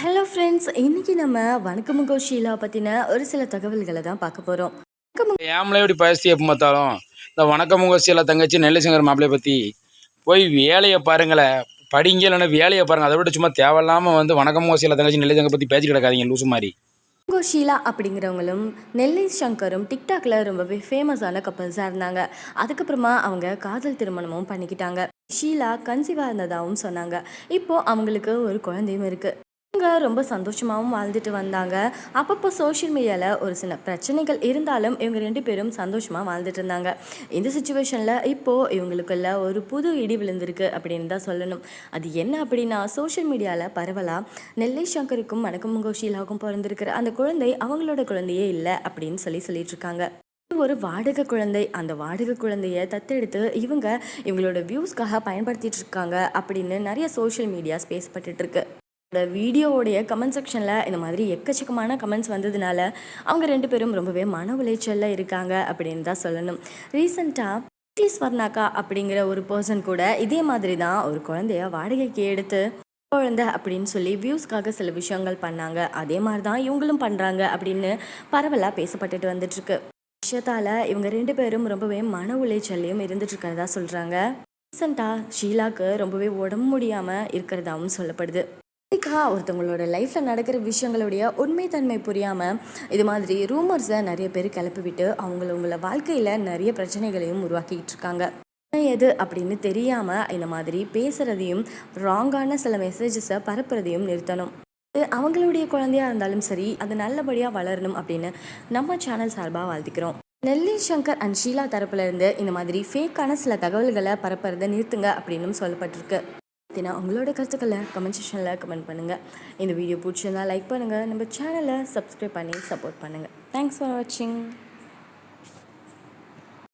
Hello friends இன்னைக்கு நம்ம வணக்கமுகோ ஷீலா பற்றின ஒரு சில தகவல்களை தான் பார்க்க போகிறோம் ஏமலே இப்படி பரிஸ்தி எப்போ பார்த்தாலும்? இந்த வணக்கமுக சீல தங்கச்சி நெல்லிசங்கர் மாப்பிளைய பற்றி போய் வேலையை பாருங்களேன். படிங்க இல்லைன்னா வேலையை பாருங்கள் அதை விட சும்மா தேவையில்லாமல் வந்து வணக்கமுக சீல தங்கச்சி நெல்லிசங்கர் பற்றி பேச்சு கிடக்காதீங்க லூசு மாதிரி. முகோ ஷீலா அப்படிங்கிறவங்களும் நெல்லை சங்கரும் டிக்டாக்ல ரொம்பவே ஃபேமஸான கப்பல்ஸாக இருந்தாங்க. அதுக்கப்புறமா அவங்க காதல் திருமணமும் பண்ணிக்கிட்டாங்க. ஷீலா கன்சீவாக இருந்ததாகவும் சொன்னாங்க. இப்போ அவங்களுக்கு ஒரு குழந்தையும் இருக்கு. இவங்க ரொம்ப சந்தோஷமாகவும் வாழ்ந்துட்டு வந்தாங்க. அப்பப்போ சோஷியல் மீடியாவில் ஒரு சில பிரச்சனைகள் இருந்தாலும் இவங்க ரெண்டு பேரும் சந்தோஷமாக வாழ்ந்துட்டு இருந்தாங்க. இந்த சுச்சுவேஷனில் இப்போது இவங்களுக்குள்ள ஒரு புது இடி விழுந்திருக்கு அப்படின்னு தான் சொல்லணும். அது என்ன அப்படின்னா சோஷியல் மீடியாவில் பரவலாக நெல்லை சங்கருக்கும் வணக்கம் ஷீலாவுக்கும் பிறந்திருக்கிற அந்த குழந்தை அவங்களோட குழந்தையே இல்லை அப்படின்னு சொல்லி சொல்லிட்டு இருக்காங்க. ஒரு வாடகை குழந்தை அந்த வாடகை குழந்தைய தத்தெடுத்து இவங்க இவங்களோட வியூஸ்க்காக பயன்படுத்திட்டு இருக்காங்க அப்படின்னு நிறைய சோஷியல் மீடியாஸ் பேசப்பட்டுட்டு இருக்கு. இந்த வீடியோவுடைய கமெண்ட் செக்ஷனில் இந்த மாதிரி எக்கச்சக்கமான கமெண்ட்ஸ் வந்ததுனால அவங்க ரெண்டு பேரும் ரொம்பவே மன உளைச்சலில் இருக்காங்க அப்படின்னு தான் சொல்லணும். ரீசெண்டாக டி ஸ்வர்ணாக்கா அப்படிங்கிற ஒரு பர்சன் கூட இதே மாதிரி தான் ஒரு குழந்தைய வாடகைக்கு எடுத்து குழந்தை அப்படின்னு சொல்லி வியூஸ்க்காக சில விஷயங்கள் பண்ணாங்க. அதே மாதிரி தான் இவங்களும் பண்ணுறாங்க அப்படின்னு பரவலாக பேசப்பட்டுட்டு வந்துட்டுருக்கு. விஷயத்தால் இவங்க ரெண்டு பேரும் ரொம்பவே மன உளைச்சல்லையும் இருந்துட்டுருக்கிறதா சொல்கிறாங்க ரீசெண்டாக ஷீலாக்கு ரொம்பவே உடம்பு முடியாமல் இருக்கிறதாவும் சொல்லப்படுது. இன்னைக்கா ஒருத்தவங்களோட லைஃப்பில் நடக்கிற விஷயங்களுடைய உண்மைத்தன்மை புரியாமல் இது மாதிரி ரூமர்ஸை நிறைய பேர் கிளப்பி விட்டு அவங்கள உங்களை வாழ்க்கையில் நிறைய பிரச்சனைகளையும் உருவாக்கிட்டு இருக்காங்க. எது அப்படின்னு தெரியாமல் இந்த மாதிரி பேசுகிறதையும் ராங்கான சில மெசேஜஸை பரப்புறதையும் நிறுத்தணும். அவங்களுடைய குழந்தையா இருந்தாலும் சரி அது நல்லபடியாக வளரணும் அப்படின்னு நம்ம சேனல் சார்பாக வாழ்த்துக்கிறோம். நெல்லி சங்கர் அண்ட் ஷீலா தரப்புலேருந்து இந்த மாதிரி ஃபேக்கான சில தகவல்களை பரப்புறதை நிறுத்துங்க அப்படின்னு சொல்லப்பட்டிருக்கு. பற்றினா உங்களோட கருத்துக்களை கமெண்ட் செஷனில் கமெண்ட் பண்ணுங்கள் இந்த வீடியோ பிடிச்சிருந்தா லைக் பண்ணுங்கள் நம்ம சேனலை சப்ஸ்கிரைப் பண்ணி சப்போர்ட் பண்ணுங்கள் தேங்க்ஸ் ஃபார் வாட்சிங்